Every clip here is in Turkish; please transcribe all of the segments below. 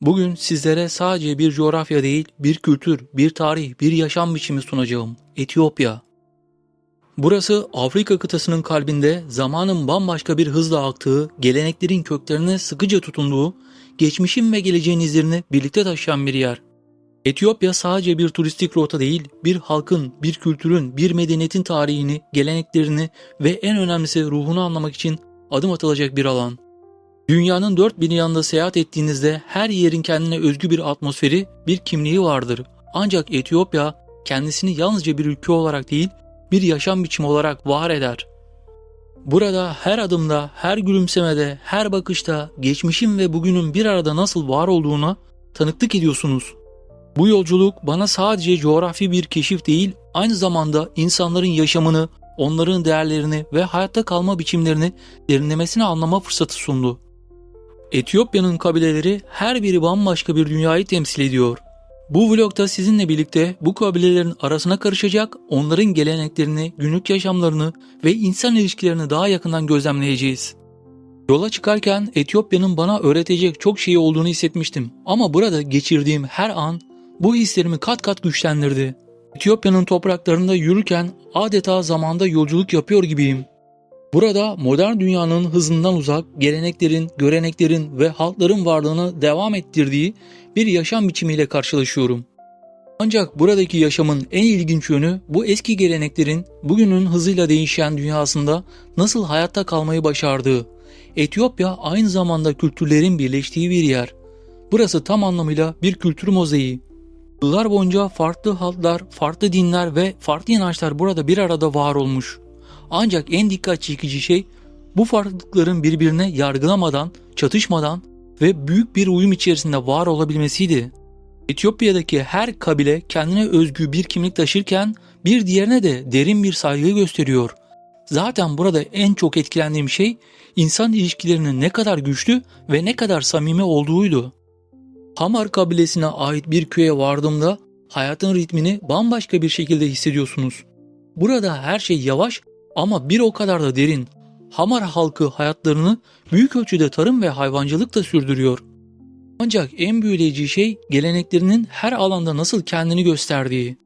Bugün sizlere sadece bir coğrafya değil, bir kültür, bir tarih, bir yaşam biçimi sunacağım. Etiyopya. Burası Afrika kıtasının kalbinde zamanın bambaşka bir hızla aktığı, geleneklerin köklerine sıkıca tutunduğu, geçmişin ve geleceğin izlerini birlikte taşıyan bir yer. Etiyopya sadece bir turistik rota değil, bir halkın, bir kültürün, bir medeniyetin tarihini, geleneklerini ve en önemlisi ruhunu anlamak için adım atılacak bir alan. Dünyanın dört bir yanında seyahat ettiğinizde her yerin kendine özgü bir atmosferi, bir kimliği vardır. Ancak Etiyopya kendisini yalnızca bir ülke olarak değil, bir yaşam biçimi olarak var eder. Burada her adımda, her gülümsemede, her bakışta geçmişin ve bugünün bir arada nasıl var olduğuna tanıklık ediyorsunuz. Bu yolculuk bana sadece coğrafi bir keşif değil, aynı zamanda insanların yaşamını, onların değerlerini ve hayatta kalma biçimlerini derinlemesine anlama fırsatı sundu. Etiyopya'nın kabileleri her biri bambaşka bir dünyayı temsil ediyor. Bu vlogda sizinle birlikte bu kabilelerin arasına karışacak, onların geleneklerini, günlük yaşamlarını ve insan ilişkilerini daha yakından gözlemleyeceğiz. Yola çıkarken Etiyopya'nın bana öğretecek çok şey olduğunu hissetmiştim ama burada geçirdiğim her an bu hislerimi kat kat güçlendirdi. Etiyopya'nın topraklarında yürürken adeta zamanda yolculuk yapıyor gibiyim. Burada modern dünyanın hızından uzak, geleneklerin, göreneklerin ve halkların varlığını devam ettirdiği bir yaşam biçimiyle karşılaşıyorum. Ancak buradaki yaşamın en ilginç yönü bu eski geleneklerin bugünün hızıyla değişen dünyasında nasıl hayatta kalmayı başardığı. Etiyopya aynı zamanda kültürlerin birleştiği bir yer. Burası tam anlamıyla bir kültür mozaiği. Yıllar boyunca farklı halklar, farklı dinler ve farklı inançlar burada bir arada var olmuş. Ancak en dikkat çekici şey bu farklılıkların birbirine yargılamadan, çatışmadan ve büyük bir uyum içerisinde var olabilmesiydi. Etiyopya'daki her kabile kendine özgü bir kimlik taşırken bir diğerine de derin bir saygı gösteriyor. Zaten burada en çok etkilendiğim şey insan ilişkilerinin ne kadar güçlü ve ne kadar samimi olduğuydu. Hamar kabilesine ait bir köye vardığımda hayatın ritmini bambaşka bir şekilde hissediyorsunuz. Burada her şey yavaş ama bir o kadar da derin. Hamar halkı hayatlarını büyük ölçüde tarım ve hayvancılıkla sürdürüyor. Ancak en büyüleyici şey geleneklerinin her alanda nasıl kendini gösterdiği.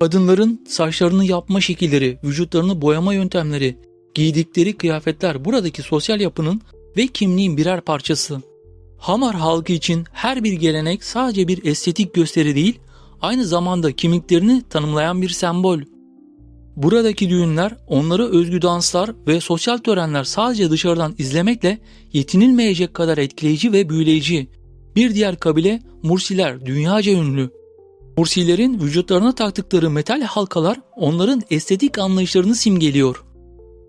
Kadınların saçlarını yapma şekilleri, vücutlarını boyama yöntemleri, giydikleri kıyafetler buradaki sosyal yapının ve kimliğin birer parçası. Hamar halkı için her bir gelenek sadece bir estetik gösteri değil, aynı zamanda kimliklerini tanımlayan bir sembol. Buradaki düğünler, onlara özgü danslar ve sosyal törenler sadece dışarıdan izlemekle yetinilmeyecek kadar etkileyici ve büyüleyici. Bir diğer kabile Mursiler dünyaca ünlü. Mursilerin vücutlarına taktıkları metal halkalar onların estetik anlayışlarını simgeliyor.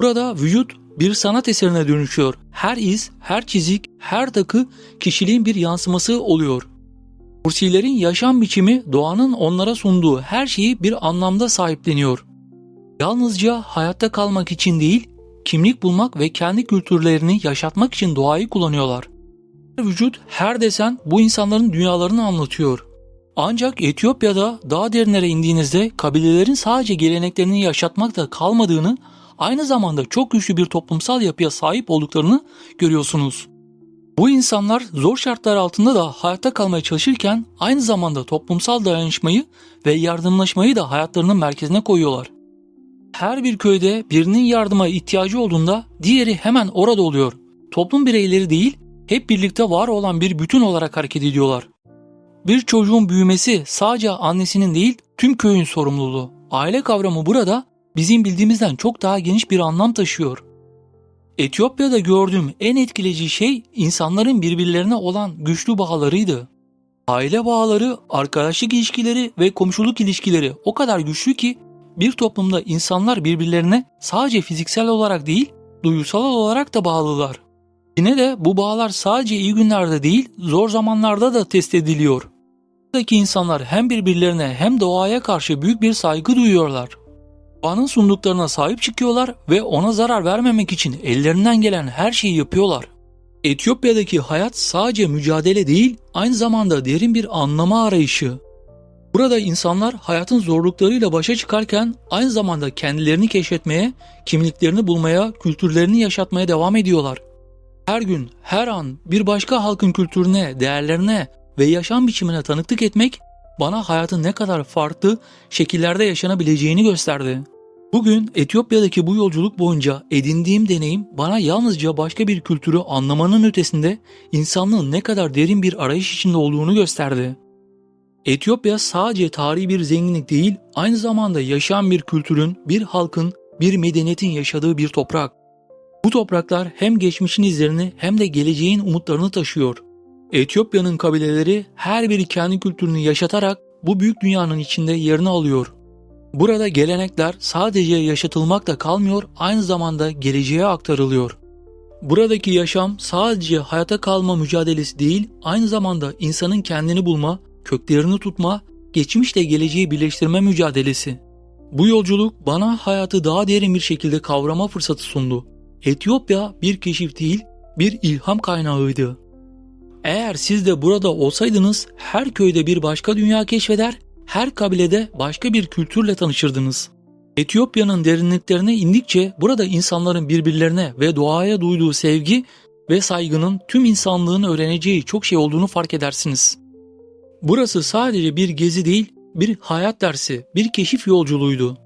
Burada vücut bir sanat eserine dönüşüyor. Her iz, her çizik, her takı kişiliğin bir yansıması oluyor. Mursilerin yaşam biçimi doğanın onlara sunduğu her şeyi bir anlamda sahipleniyor. Yalnızca hayatta kalmak için değil, kimlik bulmak ve kendi kültürlerini yaşatmak için doğayı kullanıyorlar. Her vücut, her desen bu insanların dünyalarını anlatıyor. Ancak Etiyopya'da daha derinlere indiğinizde kabilelerin sadece geleneklerini yaşatmakta kalmadığını, aynı zamanda çok güçlü bir toplumsal yapıya sahip olduklarını görüyorsunuz. Bu insanlar zor şartlar altında da hayatta kalmaya çalışırken aynı zamanda toplumsal dayanışmayı ve yardımlaşmayı da hayatlarının merkezine koyuyorlar. Her bir köyde birinin yardıma ihtiyacı olduğunda diğeri hemen orada oluyor. Toplum bireyleri değil, hep birlikte var olan bir bütün olarak hareket ediyorlar. Bir çocuğun büyümesi sadece annesinin değil, tüm köyün sorumluluğu. Aile kavramı burada bizim bildiğimizden çok daha geniş bir anlam taşıyor. Etiyopya'da gördüğüm en etkileyici şey insanların birbirlerine olan güçlü bağlarıydı. Aile bağları, arkadaşlık ilişkileri ve komşuluk ilişkileri o kadar güçlü ki bir toplumda insanlar birbirlerine sadece fiziksel olarak değil, duygusal olarak da bağlılar. Yine de bu bağlar sadece iyi günlerde değil, zor zamanlarda da test ediliyor. Buradaki insanlar hem birbirlerine hem doğaya karşı büyük bir saygı duyuyorlar. Doğanın sunduklarına sahip çıkıyorlar ve ona zarar vermemek için ellerinden gelen her şeyi yapıyorlar. Etiyopya'daki hayat sadece mücadele değil, aynı zamanda derin bir anlama arayışı. Burada insanlar hayatın zorluklarıyla başa çıkarken aynı zamanda kendilerini keşfetmeye, kimliklerini bulmaya, kültürlerini yaşatmaya devam ediyorlar. Her gün, her an bir başka halkın kültürüne, değerlerine, ve yaşam biçimine tanıklık etmek bana hayatın ne kadar farklı şekillerde yaşanabileceğini gösterdi. Bugün Etiyopya'daki bu yolculuk boyunca edindiğim deneyim bana yalnızca başka bir kültürü anlamanın ötesinde insanlığın ne kadar derin bir arayış içinde olduğunu gösterdi. Etiyopya sadece tarihi bir zenginlik değil, aynı zamanda yaşayan bir kültürün, bir halkın, bir medeniyetin yaşadığı bir toprak. Bu topraklar hem geçmişin izlerini hem de geleceğin umutlarını taşıyor. Etiyopya'nın kabileleri her biri kendi kültürünü yaşatarak bu büyük dünyanın içinde yerini alıyor. Burada gelenekler sadece yaşatılmakla kalmıyor, aynı zamanda geleceğe aktarılıyor. Buradaki yaşam sadece hayata kalma mücadelesi değil, aynı zamanda insanın kendini bulma, köklerini tutma, geçmişle geleceği birleştirme mücadelesi. Bu yolculuk bana hayatı daha derin bir şekilde kavrama fırsatı sundu. Etiyopya bir keşif değil, bir ilham kaynağıydı. Eğer siz de burada olsaydınız her köyde bir başka dünya keşfeder, her kabilede başka bir kültürle tanışırdınız. Etiyopya'nın derinliklerine indikçe burada insanların birbirlerine ve doğaya duyduğu sevgi ve saygının tüm insanlığın öğreneceği çok şey olduğunu fark edersiniz. Burası sadece bir gezi değil, bir hayat dersi, bir keşif yolculuğuydu.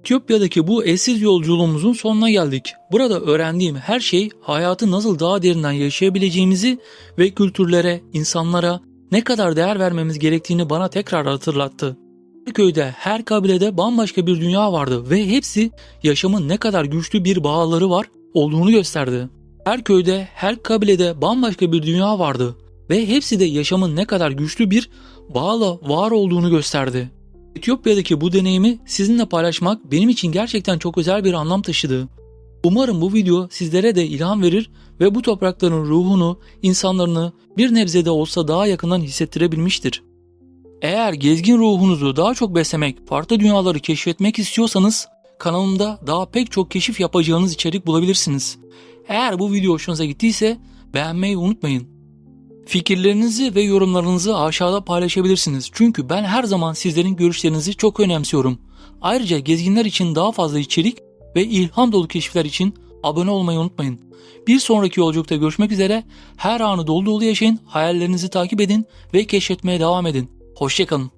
Etiyopya'daki bu eşsiz yolculuğumuzun sonuna geldik. Burada öğrendiğim her şey hayatı nasıl daha derinden yaşayabileceğimizi ve kültürlere, insanlara ne kadar değer vermemiz gerektiğini bana tekrar hatırlattı. Her köyde, her kabilede bambaşka bir dünya vardı ve hepsi yaşamın ne kadar güçlü bir bağları var olduğunu gösterdi. Her köyde, her kabilede bambaşka bir dünya vardı ve hepsi de yaşamın ne kadar güçlü bir bağla var olduğunu gösterdi. Etiyopya'daki bu deneyimi sizinle paylaşmak benim için gerçekten çok özel bir anlam taşıdı. Umarım bu video sizlere de ilham verir ve bu toprakların ruhunu, insanlarını bir nebze de olsa daha yakından hissettirebilmiştir. Eğer gezgin ruhunuzu daha çok beslemek, farklı dünyaları keşfetmek istiyorsanız kanalımda daha pek çok keşif yapacağınız içerik bulabilirsiniz. Eğer bu video hoşunuza gittiyse beğenmeyi unutmayın. Fikirlerinizi ve yorumlarınızı aşağıda paylaşabilirsiniz. Çünkü ben her zaman sizlerin görüşlerinizi çok önemsiyorum. Ayrıca gezginler için daha fazla içerik ve ilham dolu keşifler için abone olmayı unutmayın. Bir sonraki yolculukta görüşmek üzere. Her anı dolu dolu yaşayın, hayallerinizi takip edin ve keşfetmeye devam edin. Hoşçakalın.